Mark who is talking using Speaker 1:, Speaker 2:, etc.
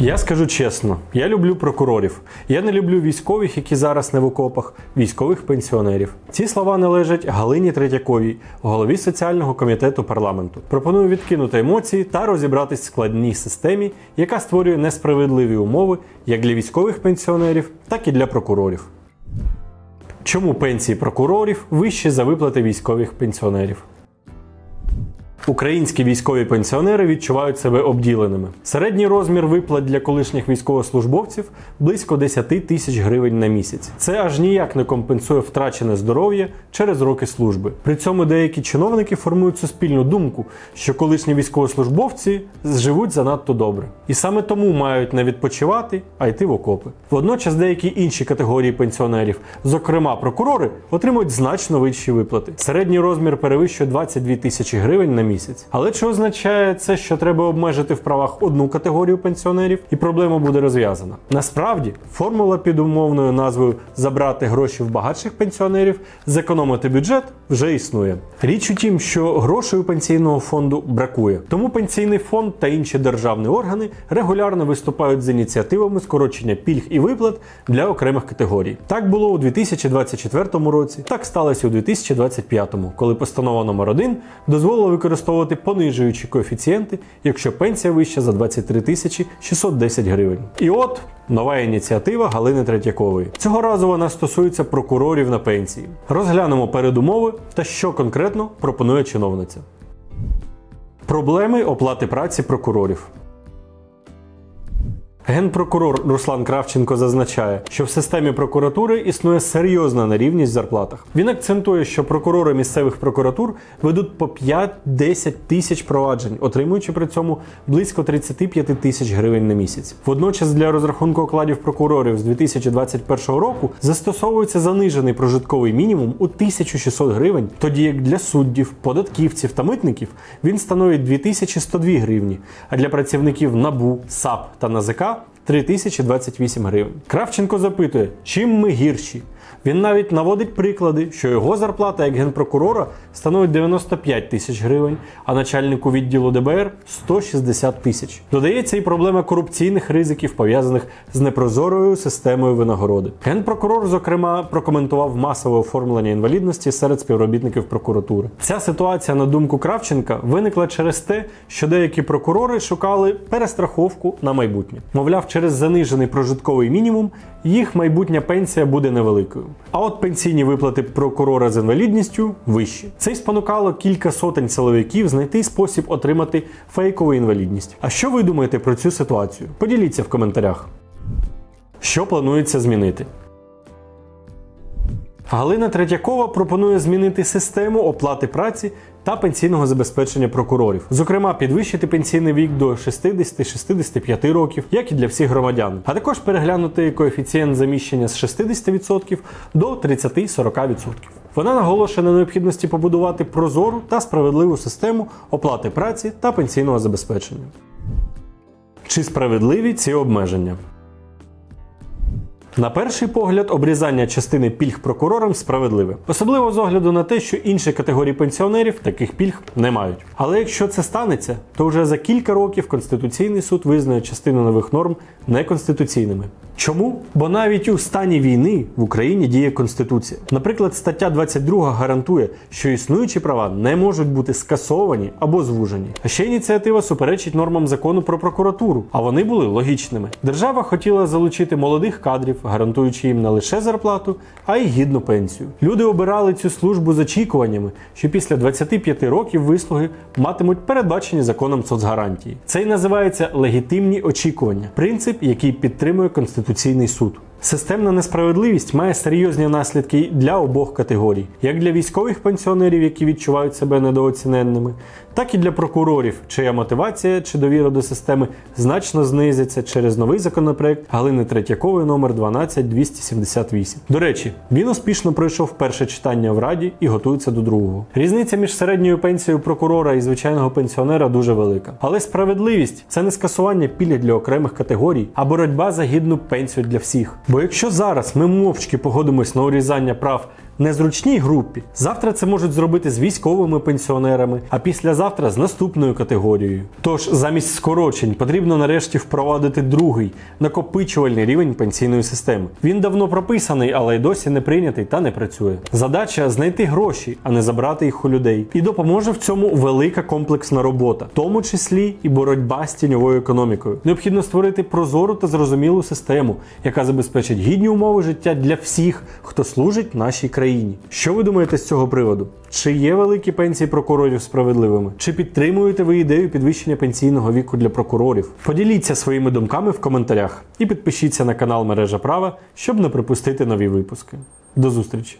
Speaker 1: Я скажу чесно, я люблю прокурорів. Я не люблю військових, які зараз не в окопах, військових пенсіонерів. Ці слова належать Галині Третьяковій, голові соціального комітету парламенту. Пропоную відкинути емоції та розібратись в складній системі, яка створює несправедливі умови як для військових пенсіонерів, так і для прокурорів. Чому пенсії прокурорів вищі за виплати військових пенсіонерів? Українські військові пенсіонери відчувають себе обділеними. Середній розмір виплат для колишніх військовослужбовців близько 10 тисяч гривень на місяць. Це аж ніяк не компенсує втрачене здоров'я через роки служби. При цьому деякі чиновники формують суспільну думку, що колишні військовослужбовці живуть занадто добре. І саме тому мають не відпочивати, а йти в окопи. Водночас деякі інші категорії пенсіонерів, зокрема прокурори, отримують значно вищі виплати. Середній розмір перевищує 22 тисячі гривень на місяць. Але чи означає це, що треба обмежити в правах одну категорію пенсіонерів, і проблема буде розв'язана? Насправді, формула під умовною назвою забрати гроші в багатших пенсіонерів, зекономити бюджет вже існує. Річ у тім, що грошей у пенсійного фонду бракує. Тому пенсійний фонд та інші державні органи регулярно виступають з ініціативами скорочення пільг і виплат для окремих категорій. Так було у 2024 році, так сталося у 2025, коли постанова номер 1 дозволила використовувати понижуючі коефіцієнти, якщо пенсія вища за 23 тисячі 610 гривень. І от нова ініціатива Галини Третьякової. Цього разу вона стосується прокурорів на пенсії. Розглянемо передумови та що конкретно пропонує чиновниця. Проблеми оплати праці прокурорів. Генпрокурор Руслан Кравченко зазначає, що в системі прокуратури існує серйозна нерівність в зарплатах. Він акцентує, що прокурори місцевих прокуратур ведуть по 5-10 тисяч проваджень, отримуючи при цьому близько 35 тисяч гривень на місяць. Водночас для розрахунку окладів прокурорів з 2021 року застосовується занижений прожитковий мінімум у 1600 гривень, тоді як для суддів, податківців та митників він становить 2102 гривні, а для працівників НАБУ, САП та НАЗК 3028 гривень. Кравченко запитує, чим ми гірші. Він навіть наводить приклади, що його зарплата як генпрокурора становить 95 тисяч гривень, а начальнику відділу ДБР 160 тисяч. Додається і проблема корупційних ризиків, пов'язаних з непрозорою системою винагороди. Генпрокурор, зокрема, прокоментував масове оформлення інвалідності серед співробітників прокуратури. Ця ситуація, на думку Кравченка, виникла через те, що деякі прокурори шукали перестраховку на майбутнє. Мовляв, через занижений прожитковий мінімум їх майбутня пенсія буде невеликою. А от пенсійні виплати прокурора з інвалідністю вищі. Це й спонукало кілька сотень силовиків знайти спосіб отримати фейкову інвалідність. А що ви думаєте про цю ситуацію? Поділіться в коментарях. Що планується змінити? Галина Третьякова пропонує змінити систему оплати праці та пенсійного забезпечення прокурорів, зокрема, підвищити пенсійний вік до 60-65 років, як і для всіх громадян, а також переглянути коефіцієнт заміщення з 60% до 30-40%. Вона наголошує на необхідності побудувати прозору та справедливу систему оплати праці та пенсійного забезпечення. Чи справедливі ці обмеження? На перший погляд, обрізання частини пільг прокурорам справедливе, особливо з огляду на те, що інші категорії пенсіонерів таких пільг не мають. Але якщо це станеться, то вже за кілька років Конституційний суд визнає частину нових норм неконституційними. Чому? Бо навіть у стані війни в Україні діє Конституція. Наприклад, стаття 22 гарантує, що існуючі права не можуть бути скасовані або звужені. А ще ініціатива суперечить нормам закону про прокуратуру, а вони були логічними. Держава хотіла залучити молодих кадрів, гарантуючи їм не лише зарплату, а й гідну пенсію. Люди обирали цю службу з очікуваннями, що після 25 років вислуги матимуть передбачені законом соцгарантії. Це й називається легітимні очікування, принцип, який підтримує Конституційний суд. Системна несправедливість має серйозні наслідки для обох категорій, як для військових пенсіонерів, які відчувають себе недооціненними, так і для прокурорів, чия мотивація чи довіра до системи значно знизиться через новий законопроект Галини Третьякової номер 12278. До речі, він успішно пройшов перше читання в Раді і готується до другого. Різниця між середньою пенсією прокурора і звичайного пенсіонера дуже велика. Але справедливість це не скасування пільг для окремих категорій, а боротьба за гідну пенсію для всіх. Бо якщо зараз ми мовчки погодимось на урізання прав незручній групі. Завтра це можуть зробити з військовими пенсіонерами, а післязавтра з наступною категорією. Тож замість скорочень потрібно нарешті впровадити другий накопичувальний рівень пенсійної системи. Він давно прописаний, але й досі не прийнятий та не працює. Задача знайти гроші, а не забрати їх у людей. І допоможе в цьому велика комплексна робота, в тому числі і боротьба з тіньовою економікою. Необхідно створити прозору та зрозумілу систему, яка забезпечить гідні умови життя для всіх, хто служить нашій країні. Що ви думаєте з цього приводу? Чи є великі пенсії прокурорів справедливими? Чи підтримуєте ви ідею підвищення пенсійного віку для прокурорів? Поділіться своїми думками в коментарях і підпишіться на канал Мережа Права, щоб не пропустити нові випуски. До зустрічі!